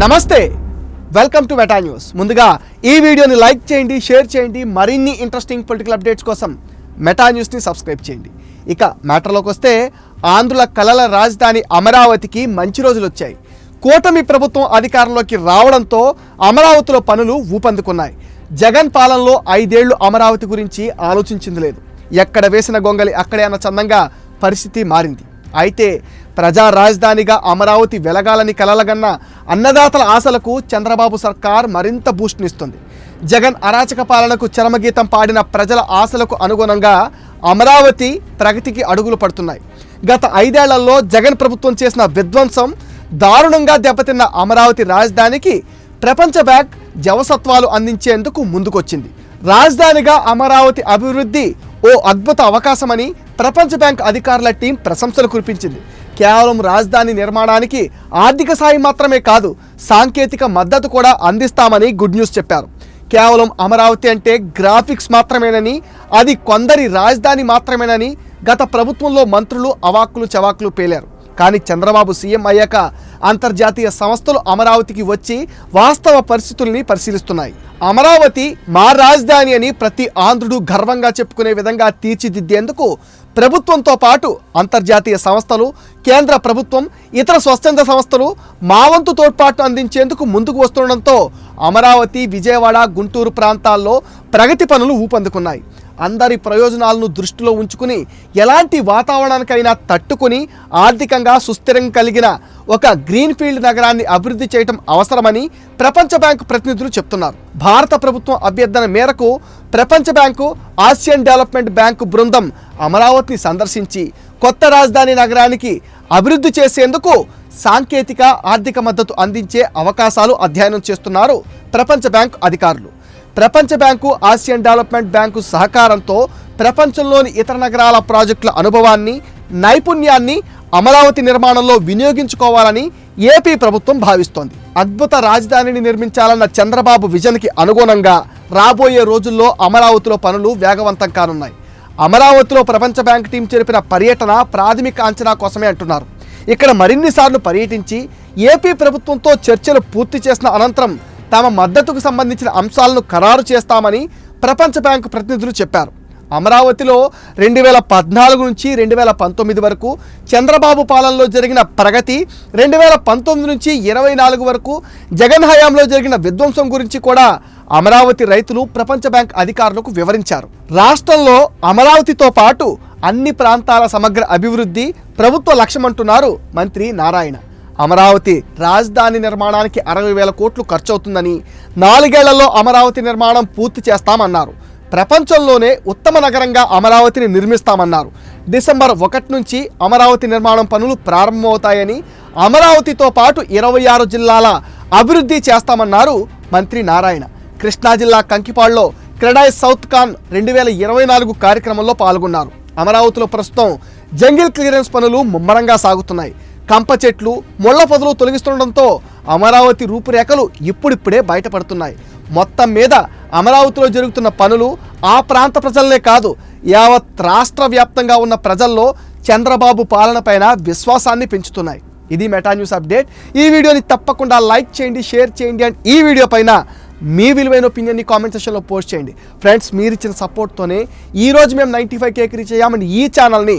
నమస్తే welcome to meta news ముందుగా ఈ వీడియోని లైక్ చేయండి షేర్ చేయండి మరిన్ని ఇంట్రెస్టింగ్ పొలిటికల్ అప్డేట్స్ కోసం మెటా న్యూస్ని సబ్స్క్రైబ్ చేయండి. ఇక మ్యాటర్లోకి వస్తే ఆంధ్రుల కలల రాజధాని అమరావతికి మంచి రోజులు వచ్చాయి. కూటమి ప్రభుత్వం అధికారంలోకి రావడంతో అమరావతిలో పనులు ఊపందుకున్నాయి. జగన్ పాలనలో ఐదేళ్ళు అమరావతి గురించి ఆలోచించింది లేదు. ఎక్కడ వేసిన గొంగలి అక్కడే అన్న చందంగా పరిస్థితి మారింది. అయితే ప్రజా రాజధానిగా అమరావతి వెలగాలని కలలగన్న అన్నదాతల ఆశలకు చంద్రబాబు సర్కార్ మరింత బూస్ట్నిస్తుంది. జగన్ అరాచక పాలనకు చరమగీతం పాడిన ప్రజల ఆశలకు అనుగుణంగా అమరావతి ప్రగతికి అడుగులు పడుతున్నాయి. గత ఐదేళ్ళలో జగన్ ప్రభుత్వం చేసిన విధ్వంసం దారుణంగా దెబ్బతిన్న అమరావతి రాజధానికి ప్రపంచ బ్యాంక్ జవసత్వాలు అందించేందుకు ముందుకొచ్చింది. రాజధానిగా అమరావతి అభివృద్ధి ఓ అద్భుత అవకాశమని ప్రపంచ బ్యాంక్ అధికారుల టీం ప్రశంసలు కురిపించింది. కేవలం రాజధాని నిర్మాణానికి ఆర్థిక సాయం మాత్రమే కాదు సాంకేతిక మద్దతు కూడా అందిస్తామని గుడ్ న్యూస్ చెప్పారు. కేవలం అమరావతి అంటే గ్రాఫిక్స్ మాత్రమేనని అది కొందరి రాజధాని మాత్రమేనని గత ప్రభుత్వంలో మంత్రులు అవాక్కులు చవాకులు పేలారు. కానీ చంద్రబాబు సీఎం అయ్యాక అంతర్జాతీయ సంస్థలు అమరావతికి వచ్చి వాస్తవ పరిస్థితుల్ని పరిశీలిస్తున్నాయి. అమరావతి మా రాజధాని అని ప్రతి ఆంధ్రుడు గర్వంగా చెప్పుకునే విధంగా తీర్చిదిద్దేందుకు ప్రభుత్వంతో పాటు అంతర్జాతీయ సంస్థలు కేంద్ర ప్రభుత్వం ఇతర స్వచ్ఛంద సంస్థలు మా వంతు తోడ్పాటు అందించేందుకు ముందుకు వస్తుండడంతో అమరావతి విజయవాడ గుంటూరు ప్రాంతాల్లో ప్రగతి పనులు ఊపందుకున్నాయి. అందరి ప్రయోజనాలను దృష్టిలో ఉంచుకుని ఎలాంటి వాతావరణానికైనా తట్టుకుని ఆర్థికంగా సుస్థిరం కలిగిన ఒక గ్రీన్ఫీల్డ్ నగరాన్ని అభివృద్ధి చేయటం అవసరమని ప్రపంచ బ్యాంకు ప్రతినిధులు చెప్తున్నారు. భారత ప్రభుత్వం అభ్యర్థన మేరకు ప్రపంచ బ్యాంకు ఆసియన్ డెవలప్మెంట్ బ్యాంకు బృందం అమరావతిని సందర్శించి కొత్త రాజధాని నగరానికి అభివృద్ధి చేసేందుకు సాంకేతిక ఆర్థిక మద్దతు అందించే అవకాశాలు అధ్యయనం చేస్తున్నారు ప్రపంచ బ్యాంకు అధికారులు. ప్రపంచ బ్యాంకు ఆసియన్ డెవలప్మెంట్ బ్యాంకు సహకారంతో ప్రపంచంలోని ఇతర నగరాల ప్రాజెక్టుల అనుభవాన్ని నైపుణ్యాన్ని అమరావతి నిర్మాణంలో వినియోగించుకోవాలని ఏపీ ప్రభుత్వం భావిస్తోంది. అద్భుత రాజధానిని నిర్మించాలన్న చంద్రబాబు విజన్కి అనుగుణంగా రాబోయే రోజుల్లో అమరావతిలో పనులు వేగవంతం కానున్నాయి. అమరావతిలో ప్రపంచ బ్యాంక్ టీం జరిపిన పర్యటన ప్రాథమిక అంచనా కోసమే అంటున్నారు. ఇక్కడ మరిన్నిసార్లు పర్యటించి ఏపీ ప్రభుత్వంతో చర్చలు పూర్తి చేసిన అనంతరం తమ మద్దతుకు సంబంధించిన అంశాలను ఖరారు చేస్తామని ప్రపంచ బ్యాంకు ప్రతినిధులు చెప్పారు. అమరావతిలో రెండు వేల పద్నాలుగు నుంచి రెండు వేల పంతొమ్మిది వరకు చంద్రబాబు పాలనలో జరిగిన ప్రగతి రెండు వేల పంతొమ్మిది నుంచి ఇరవై నాలుగు వరకు జగన్ హయాంలో జరిగిన విధ్వంసం గురించి కూడా అమరావతి రైతులు ప్రపంచ బ్యాంక్ అధికారులకు వివరించారు. రాష్ట్రంలో అమరావతితో పాటు అన్ని ప్రాంతాల సమగ్ర అభివృద్ధి ప్రభుత్వ లక్ష్యమంటున్నారు మంత్రి నారాయణ. అమరావతి రాజధాని నిర్మాణానికి అరవై వేల కోట్లు ఖర్చవుతుందని నాలుగేళ్ళలో అమరావతి నిర్మాణం పూర్తి చేస్తామన్నారు. ప్రపంచంలోనే ఉత్తమ నగరంగా అమరావతిని నిర్మిస్తామన్నారు. డిసెంబర్ ఒకటి నుంచి అమరావతి నిర్మాణం పనులు ప్రారంభమవుతాయని అమరావతితో పాటు ఇరవై ఆరు జిల్లాల అభివృద్ధి చేస్తామన్నారు మంత్రి నారాయణ. కృష్ణా జిల్లా కంకిపాడులో క్రెడాయ్ సౌత్ ఖాన్ రెండు వేల ఇరవై నాలుగు కార్యక్రమంలో పాల్గొన్నారు. అమరావతిలో ప్రస్తుతం జంగిల్ క్లియరెన్స్ పనులు ముమ్మరంగా సాగుతున్నాయి. కంప చెట్లు ముళ్ళ పొదలు తొలగిస్తుండడంతో అమరావతి రూపురేఖలు ఇప్పుడిప్పుడే బయటపడుతున్నాయి. మొత్తం మీద అమరావతిలో జరుగుతున్న పనులు ఆ ప్రాంత ప్రజలనే కాదు యావత్ రాష్ట్ర వ్యాప్తంగా ఉన్న ప్రజల్లో చంద్రబాబు పాలనపైన విశ్వాసాన్ని పెంచుతున్నాయి. ఇది మెటా న్యూస్ అప్డేట్. ఈ వీడియోని తప్పకుండా లైక్ చేయండి షేర్ చేయండి అండ్ ఈ వీడియో పైన మీ విలువైన ఒపీనియన్ని కామెంట్ సెక్షన్లో పోస్ట్ చేయండి. ఫ్రెండ్స్ మీరు ఇచ్చిన సపోర్ట్తోనే ఈ రోజు మేము నైంటీ ఫైవ్ కేక్ రీచ్ అయ్యామండి ఈ ఛానల్ని